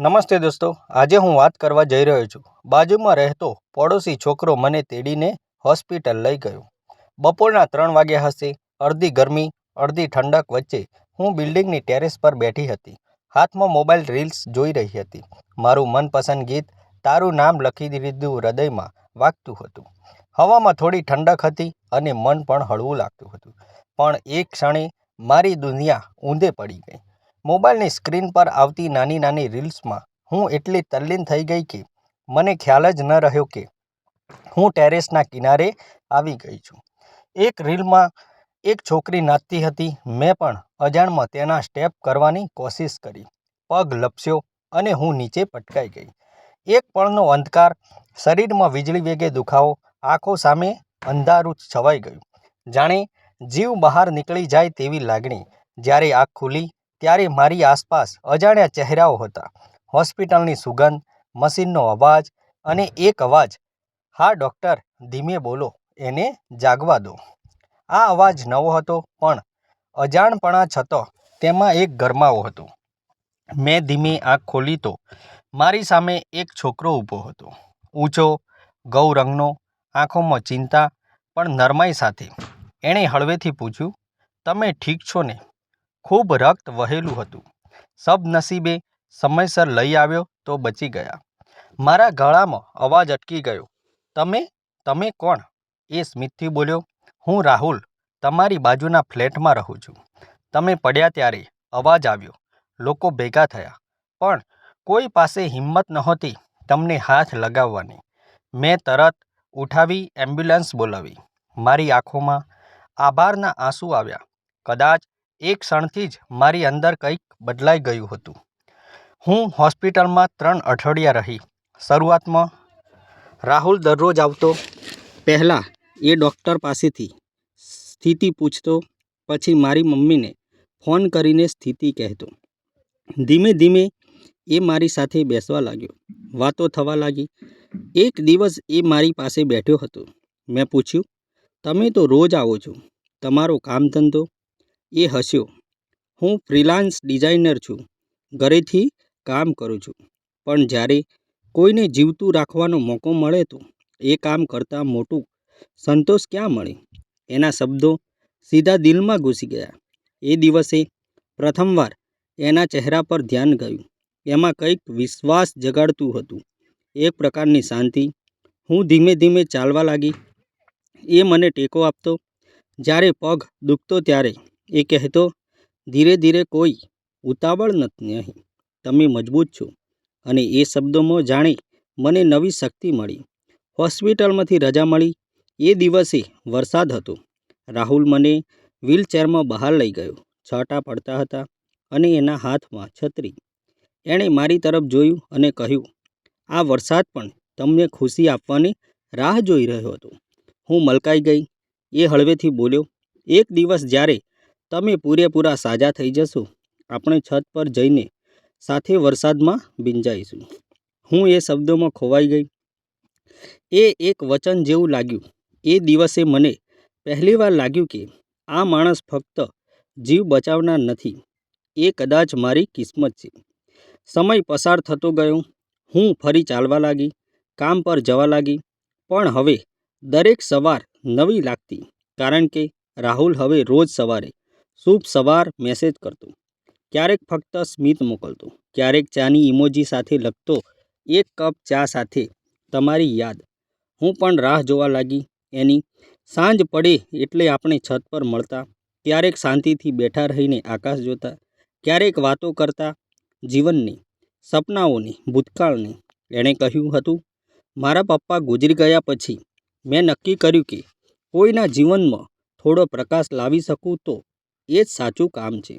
નમસ્તે દોસ્તો, આજે હું વાત કરવા જઈ રહ્યો છું. બાજુમાં રહેતો પડોશી છોકરો મને તેડીને હોસ્પિટલ લઈ ગયો. બપોરના ત્રણ વાગ્યા હશે, અડધી ગરમી, અડધી ઠંડક વચ્ચે હું બિલ્ડિંગની ટેરેસ પર બેઠી હતી. હાથમાં મોબાઈલ રીલ્સ જોઈ રહી હતી. મારું મનપસંદ ગીત તારું નામ લખી દીધું હૃદયમાં વાગતું હતું. હવામાં થોડી ઠંડક હતી અને મન પણ હળવું લાગતું હતું. પણ એક ક્ષણે મારી દુનિયા ઊંધે પડી ગઈ. મોબાઈલની સ્ક્રીન પર આવતી નાની નાની રીલ્સમાં, હું એટલી તલ્લીન થઈ ગઈ કે, મને ખ્યાલ જ ન રહ્યો કે, હું ટેરેસના કિનારે આવી ગઈ છું. એક રીલમાં એક છોકરી નાચતી હતી. મેં પણ અજાણમાં તેના સ્ટેપ કરવાની કોશિશ કરી. પગ લપસ્યો અને હું નીચે પટકાઈ ગઈ. એક પળનો અંધકાર શરીરમાં વીજળી વેગે દુખાવો, આંખો સામે અંધારું છવાઈ ગયું. જાણે જીવ બહાર નીકળી જાય તેવી લાગણી. જ્યારે આંખ ખુલી ત્યારે મારી આસપાસ અજાણ્યા ચહેરાઓ હતા. હોસ્પિટલની સુગંધ, મશીનનો અવાજ અને એક અવાજ. હા, ડૉક્ટર, ધીમે બોલો, એને જાગવા દો. આ અવાજ નવો હતો, પણ અજાણપણા છતો તેમાં એક ગરમાવો હતો. મેં ધીમે આંખ ખોલી તો મારી સામે એક છોકરો ઊભો હતો. ઊંચો, ગૌરંગનો, આંખોમાં ચિંતા, પણ નરમાઈ સાથે. એણે હળવેથી પૂછ્યું, તમે ઠીક છો ને? ખૂબ રક્ત વહેલું હતું. સબનસીબે સમયસર લઈ આવ્યો તો બચી ગયા. મારા ગળામાં અવાજ અટકી ગયો. તમે? તમે કોણ? એ સ્મિતથી બોલ્યો. હું રાહુલ. તમારી બાજુના ફ્લેટમાં રહું છું. તમે પડ્યા ત્યારે અવાજ આવ્યો. લોકો ભેગા થયા. પણ કોઈ પાસે હિંમત નહોતી તમને હાથ લગાવવાની. મેં તરત ઉઠાવી એમ્બ્યુલન્સ બોલાવી. મારી આંખોમાં આભારના આંસુ આવ્યા. કદાચ એ ક્ષણથી જ મારી અંદર કંઈક બદલાઈ ગયું હતું. હું હોસ્પિટલમાં ત્રણ અઠવાડિયા રહી. શરૂઆતમાં રાહુલ દરરોજ આવતો, પહેલાં એ ડૉક્ટર પાસેથી સ્થિતિ પૂછતો, પછી મારી મમ્મીને ફોન કરીને સ્થિતિ કહેતો. ધીમે ધીમે એ મારી સાથે બેસવા લાગ્યો. વાતો થવા લાગી. એક દિવસ એ મારી પાસે બેઠો હતો. મેં પૂછ્યું, તમે તો રોજ આવો છો. તમારો કામ ધંધો એ હસ્યો. હું ફ્રીલાન્સ ડિઝાઇનર છું. ઘરેથી કામ કરું છું. પણ જ્યારે કોઈને જીવતું રાખવાનો મોકો મળે તો એ કામ કરતાં મોટું સંતોષ ક્યાં મળે? એના શબ્દો સીધા દિલમાં ઘૂસી ગયા. એ દિવસે પ્રથમવાર એના ચહેરા પર ધ્યાન ગયું. એમાં કંઈક વિશ્વાસ જગાડતું હતું. એક પ્રકારની શાંતિ. હું ધીમે ધીમે ચાલવા લાગી. એ મને ટેકો આપતો. જ્યારે પગ દુખતો ત્યારે એ કહેતો, ધીરે ધીરે કોઈ ઉતાવળ નથી નહીં. તમે મજબૂત છો. અને એ શબ્દોમાં જાણે મને નવી શક્તિ મળી. હોસ્પિટલમાંથી રજા મળી. એ દિવસે વરસાદ હતો. રાહુલ મને વ્હીલચેરમાં બહાર લઈ ગયો. છાંટા પડતા હતા અને એના હાથમાં છત્રી. એણે મારી તરફ જોયું અને કહ્યું, આ વરસાદ પણ તમને ખુશી આપવાની રાહ જોઈ રહ્યો હતો. હું મલકાઈ ગઈ. એ હળવેથી બોલ્યો, એક દિવસ જ્યારે તમે પૂરેપૂરા સાજા થઈ જશો. આપણે છત પર જઈને સાથે વરસાદમાં ભીંજાઈશું. હું એ શબ્દોમાં ખોવાઈ ગઈ. એ એક વચન જેવું લાગ્યું. એ દિવસે મને પહેલીવાર લાગ્યું કે આ માણસ ફક્ત જીવ બચાવનાર નથી. એ કદાચ મારી કિસ્મત છે. સમય પસાર થતો ગયો. હું ફરી ચાલવા લાગી. કામ પર જવા લાગી. પણ હવે દરેક સવાર નવી લાગતી. કારણ કે રાહુલ હવે રોજ સવારે શુભ સવાર મેસેજ કરતો. ક્યારેક ફક્ત સ્મિત મોકલતો. ક્યારેક ચાની ઇમોજી સાથે લખતો, એક કપ ચા સાથે. તમારી યાદ. હું પણ રાહ જોવા લાગી. એની સાંજ પડે એટલે આપણે છત પર મળતા, ક્યારેક શાંતિથી બેઠા રહીને આકાશ જોતા, ક્યારેક વાતો કરતા, જીવનની, સપનાઓની, ભૂતકાળની. એણે કહ્યું હતું, મારા પપ્પા ગુજરી ગયા પછી મેં નક્કી કર્યું કે કોઈના જીવનમાં થોડો પ્રકાશ લાવી શકું તો એ જ સાચું કામ છે.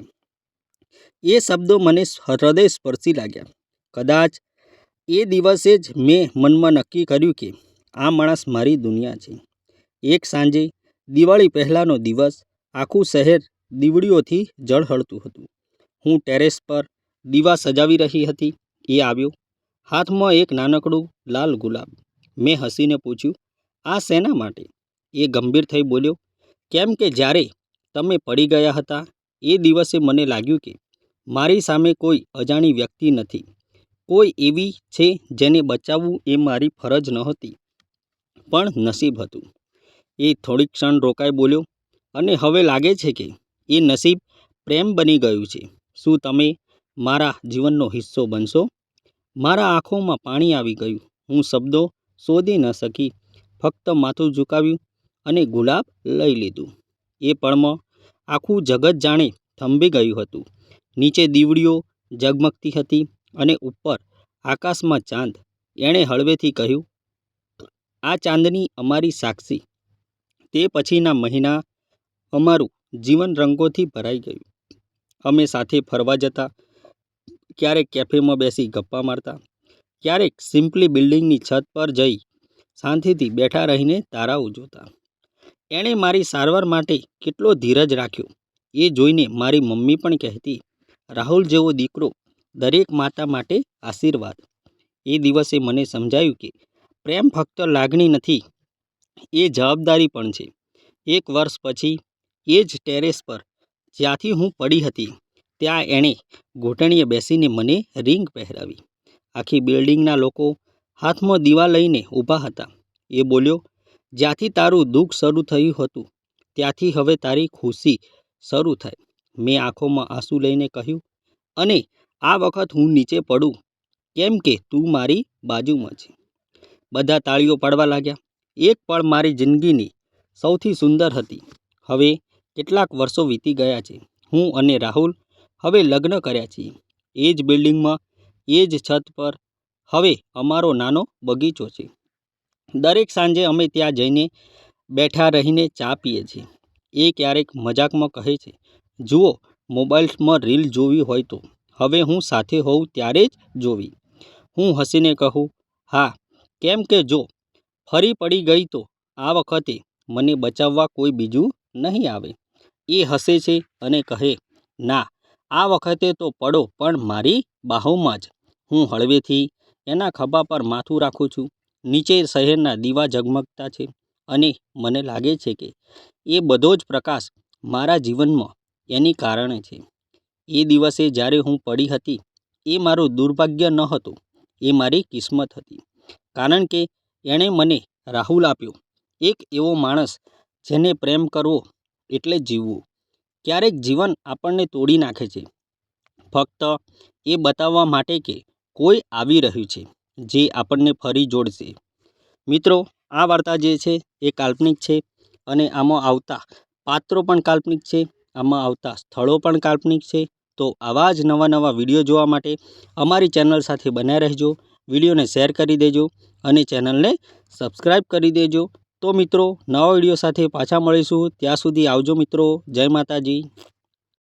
એ શબ્દો મને હૃદય સ્પર્શી લાગ્યા. કદાચ એ દિવસે જ મેં મનમાં નક્કી કર્યું કે આ માણસ મારી દુનિયા છે. એક સાંજે દિવાળી પહેલાંનો દિવસ આખું શહેર દીવડીઓથી જળહળતું હતું. હું ટેરેસ પર દીવા સજાવી રહી હતી. એ આવ્યો. હાથમાં એક નાનકડું લાલ ગુલાબ. મેં હસીને પૂછ્યું, આ શેના માટે? એ ગંભીર થઈ બોલ્યો, કેમ કે જ્યારે તમે પડી ગયા હતા? એ દિવસે મને લાગ્યું કે મારી સામે કોઈ અજાણી વ્યક્તિ નથી. કોઈ એવી છે જેને બચાવવું એ મારી ફરજ નહોતી. પણ નસીબ હતું. એ થોડીક ક્ષણ રોકાઈ બોલ્યો, અને હવે લાગે છે કે એ નસીબ પ્રેમ બની ગયું છે. શું તમે મારા જીવનનો હિસ્સો બનશો? મારા આંખોમાં પાણી આવી ગયું. હું શબ્દો શોધી ન શકી. ફક્ત માથું ઝુકાવ્યું અને ગુલાબ લઈ લીધું. એ પળમાં આખું જગત જાણે થંભી ગયું હતું. નીચે દીવડીઓ ઝગમગતી હતી અને ઉપર આકાશમાં ચાંદ. એણે હળવેથી કહ્યું, આ ચાંદની અમારી સાક્ષી. તે પછીના મહિના અમારું જીવન રંગોથી ભરાઈ ગયું. અમે સાથે ફરવા જતા, ક્યારેક કેફેમાં બેસી ગપ્પા મારતા, ક્યારેક સિમ્પલી બિલ્ડિંગની છત પર જઈ શાંતિથી બેઠા રહીને તારાઓ જોતા. એણે મારી સારવાર માટે કેટલો ધીરજ રાખ્યો એ જોઈને મારી મમ્મી પણ કહેતી, રાહુલ જેવો દીકરો દરેક માતા માટે આશીર્વાદ. એ દિવસે મને સમજાયું કે પ્રેમ ફક્ત લાગણી નથી, એ જવાબદારી પણ છે. એક વર્ષ પછી એ જ ટેરેસ પર જ્યાંથી હું પડી હતી, ત્યાં એણે ઘૂંટણીએ બેસીને મને રિંગ પહેરાવી. આખી બિલ્ડિંગના લોકો હાથમાં દીવા લઈને ઊભા હતા. એ બોલ્યો જ્યાંથી તારું દુઃખ શરૂ થયું હતું, ત્યાંથી હવે તારી ખુશી શરૂ થાય. મેં આંખોમાં આંસુ લઈને કહ્યું, અને આ વખત હું નીચે પડું, કેમ કે તું મારી બાજુમાં છે. બધા તાળીઓ પાડવા લાગ્યા. એક પળ મારી જિંદગીની સૌથી સુંદર હતી. હવે કેટલાક વર્ષો વીતી ગયા છે. હું અને રાહુલ હવે લગ્ન કર્યા છીએ. એ જ બિલ્ડિંગમાં, એ જ છત પર, હવે અમારો નાનો બગીચો છે. દરેક સાંજે અમે ત્યાં જઈને બેઠા રહીને ચા પીએ છીએ. એ ક્યારેક મજાકમાં કહે છે, જુઓ મોબાઈલમાં રીલ જોવી હોય તો. હવે હું સાથે હોઉં ત્યારે જ જોવી. હું હસીને કહું, હા, કેમ કે જો, ફરી પડી ગઈ તો આ વખતે મને બચાવવા કોઈ બીજું નહીં આવે. એ હસે છે અને કહે, ના, આ વખતે તો પડો, પણ મારી બાહોમાં જ. હું હળવેથી એના ખભા પર માથું રાખું છું. નીચે શહેરના દીવા ઝગમગતા છે અને મને લાગે છે કે એ બધો જ પ્રકાશ મારા જીવનમાં એની કારણે છે. એ દિવસે જ્યારે હું પડી હતી, એ મારું દુર્ભાગ્ય ન હતું, એ મારી કિસ્મત હતી. કારણ કે એણે મને રાહુલ આપ્યો, એક એવો માણસ જેને પ્રેમ કરવો એટલે જીવવું. ક્યારેક જીવન આપણને તોડી નાખે છે. ફક્ત એ બતાવવા માટે કે કોઈ આવી રહ્યું છે. જે આપણને ફરી જોડશે. મિત્રો, આ વાર્તા જે છે એ કાલ્પનિક છે અને આમાં આવતા પાત્રો પણ કાલ્પનિક છે, આમાં આવતા સ્થળો પણ કાલ્પનિક છે. તો આવા જ નવા નવા વીડિયો જોવા માટે અમારી ચેનલ સાથે બન્યા રહેજો, વિડીયોને શેર કરી દેજો અને ચેનલને સબસ્ક્રાઈબ કરી દેજો. તો મિત્રો, નવા વીડિયો સાથે પાછા મળીશું. ત્યાં સુધી આવજો મિત્રો. જય માતાજી.